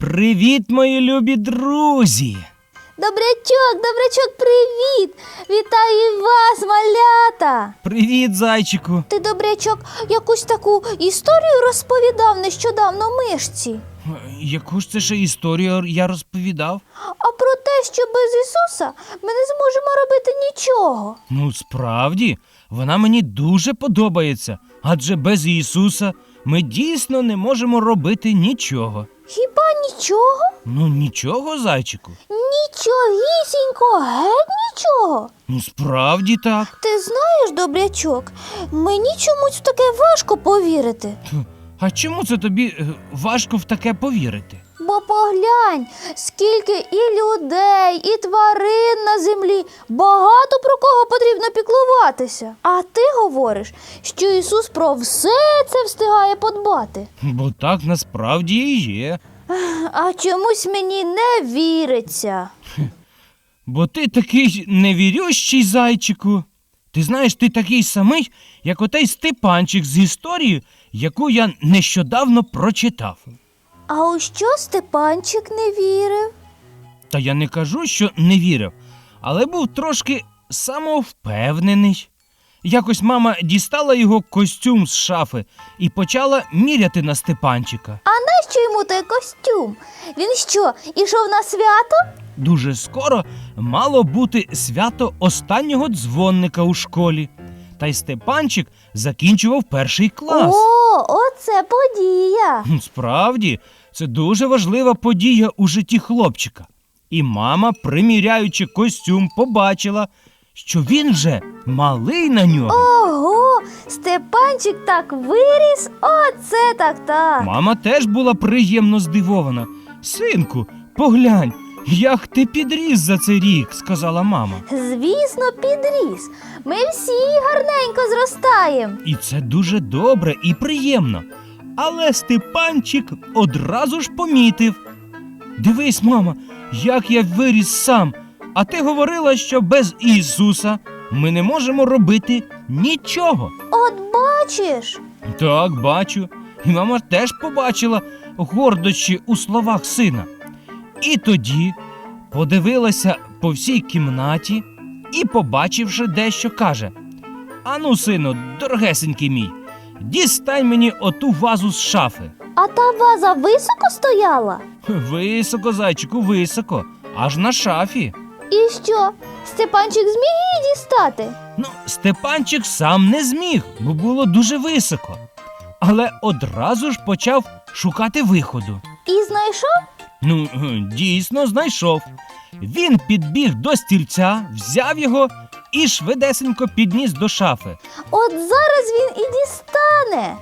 Привіт, мої любі друзі! Добрячок, добрячок, привіт! Вітаю вас, малята! Привіт, зайчику! Ти, добрячок, якусь таку історію розповідав нещодавно мишці. Яку ж це ще історію я розповідав? А про те, що без Ісуса ми не зможемо робити нічого. Ну, справді, вона мені дуже подобається, адже без Ісуса ми дійсно не можемо робити нічого. Хіба нічого? Ну, нічого, зайчику. Нічогісінько, геть нічого. Ну, справді так. Ти знаєш, добрячок, мені чомусь в таке важко повірити. А чому це тобі е, важко в таке повірити? Бо поглянь, скільки і людей, і тварин на землі, багато про кого потрібно піклуватися. А ти говориш, що Ісус про все це встигає подбати. Бо так насправді і є. А чомусь мені не віриться. Бо ти такий невірющий зайчику. Ти знаєш, ти такий самий, як отей Степанчик з історії, яку я нещодавно прочитав. А у що Степанчик не вірив? Та я не кажу, що не вірив, але був трошки самовпевнений. Якось мама дістала його костюм з шафи і почала міряти на Степанчика. А нащо йому той костюм? Він що, ішов на свято? Дуже скоро мало бути свято останнього дзвонника у школі. Та й Степанчик закінчував перший клас. О, оце подія. Справді, це дуже важлива подія у житті хлопчика. І мама, приміряючи костюм, побачила, що він вже малий на нього. Ого, Степанчик так виріс, оце так так. Мама теж була приємно здивована. Синку, поглянь, як ти підріс за цей рік, сказала мама. Звісно, підріс. Ми всі гарненько зростаємо. І це дуже добре і приємно. Але Степанчик одразу ж помітив. Дивись, мама, як я виріс сам, а ти говорила, що без Ісуса ми не можемо робити нічого. От бачиш, Так, бачу. І мама теж побачила гордощі у словах сина. І тоді подивилася по всій кімнаті і, побачивши дещо, каже: Ану, сину, дорогесенький мій, дістань мені оту вазу з шафи. а та ваза високо стояла. Високо, зайчику, високо, аж на шафі. І що? Степанчик зміг її дістати? Ну, Степанчик сам не зміг, бо було дуже високо. Але одразу ж почав шукати виходу. І знайшов? Ну, дійсно знайшов. Він підбіг до стільця, взяв його і швидесенько підніс до шафи. От зараз він і дістане.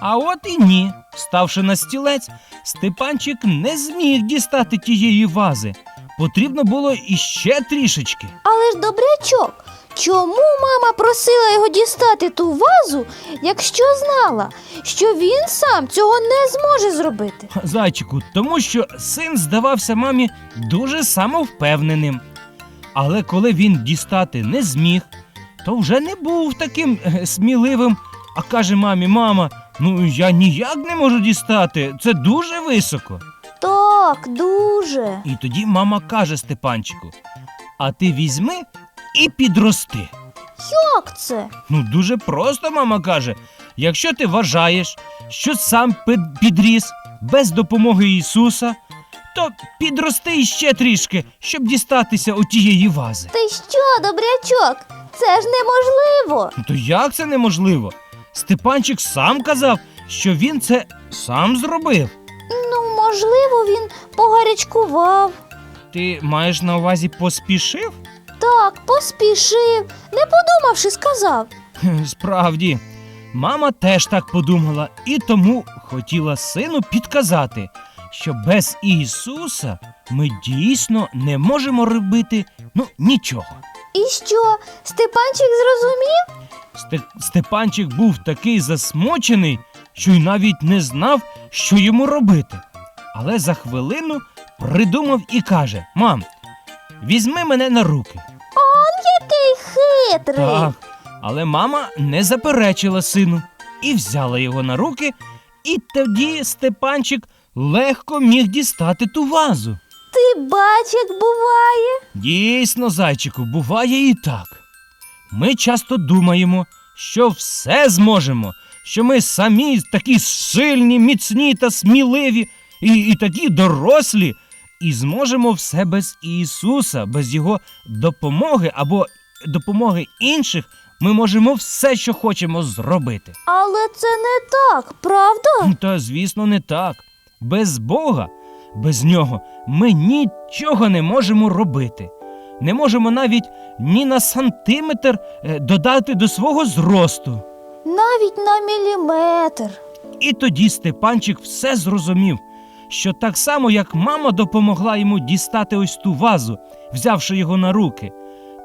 А от і ні. Ставши на стілець, Степанчик не зміг дістати тієї вази. Потрібно було іще трішечки. Але ж добрячок, чому мама просила його дістати ту вазу, якщо знала, що він сам цього не зможе зробити? Зайчику, тому що син здавався мамі дуже самовпевненим. Але коли він дістати не зміг, то вже не був таким е, сміливим, а каже мамі: мама, ну я ніяк не можу дістати, це дуже високо. Так, дуже. І тоді мама каже Степанчику: А ти візьми і підрости. Як це? Ну, дуже просто, мама каже: якщо ти вважаєш, що сам підріс без допомоги Ісуса, то підрости іще трішки, щоб дістатися у тієї вази. Ти що, добрячок? Це ж неможливо. Ну, То як це неможливо? Степанчик сам казав, що він це сам зробив. Ну, можливо, він погарячкував. Ти маєш на увазі поспішив? Так, поспішив, не подумавши, сказав. Справді, мама теж так подумала і тому хотіла сину підказати, що без Ісуса ми дійсно не можемо робити ну нічого. І що, Степанчик зрозумів? Сте- Степанчик був такий засмучений, що й навіть не знав, що йому робити. Але за хвилину придумав і каже: Мам, візьми мене на руки. Який хитрий. Так. Але мама не заперечила сину і взяла його на руки, і тоді Степанчик легко міг дістати ту вазу. Ти бач, як буває? Дійсно, зайчику, буває і так. Ми часто думаємо, що все зможемо, що ми самі такі сильні, міцні та сміливі, і, і такі дорослі, і зможемо все без Ісуса, без Його допомоги або допомоги інших. Ми можемо все, що хочемо зробити. Але це не так, правда? Та, звісно, не так. Без Бога, без нього ми нічого не можемо робити. Не можемо навіть ні на сантиметр е, додати до свого зросту. Навіть на міліметр. І тоді Степанчик все зрозумів, що так само, як мама допомогла йому дістати ось ту вазу, взявши його на руки,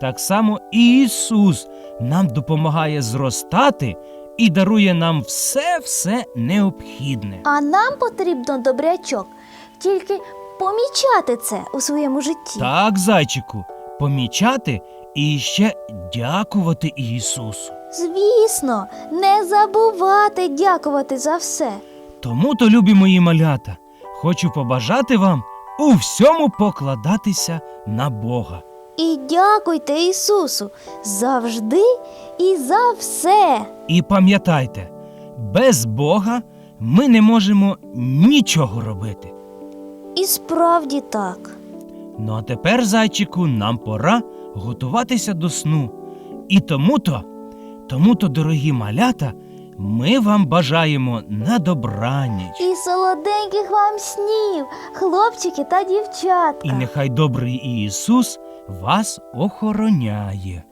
так само і Ісус нам допомагає зростати і дарує нам все-все необхідне. А нам потрібно добрячок, тільки помічати це у своєму житті. Так, зайчику, помічати і ще дякувати Ісусу. Звісно, не забувати дякувати за все. Тому то, любі мої малята, хочу побажати вам у всьому покладатися на Бога. І дякуйте Ісусу завжди і за все. І пам'ятайте, без Бога ми не можемо нічого робити. І справді так. Ну а тепер, зайчику, нам пора готуватися до сну. І тому-то, тому-то, дорогі малята, ми вам бажаємо на добраніч. І солоденьких вам снів, хлопчики та дівчатка. І нехай добрий Ісус вас охороняє.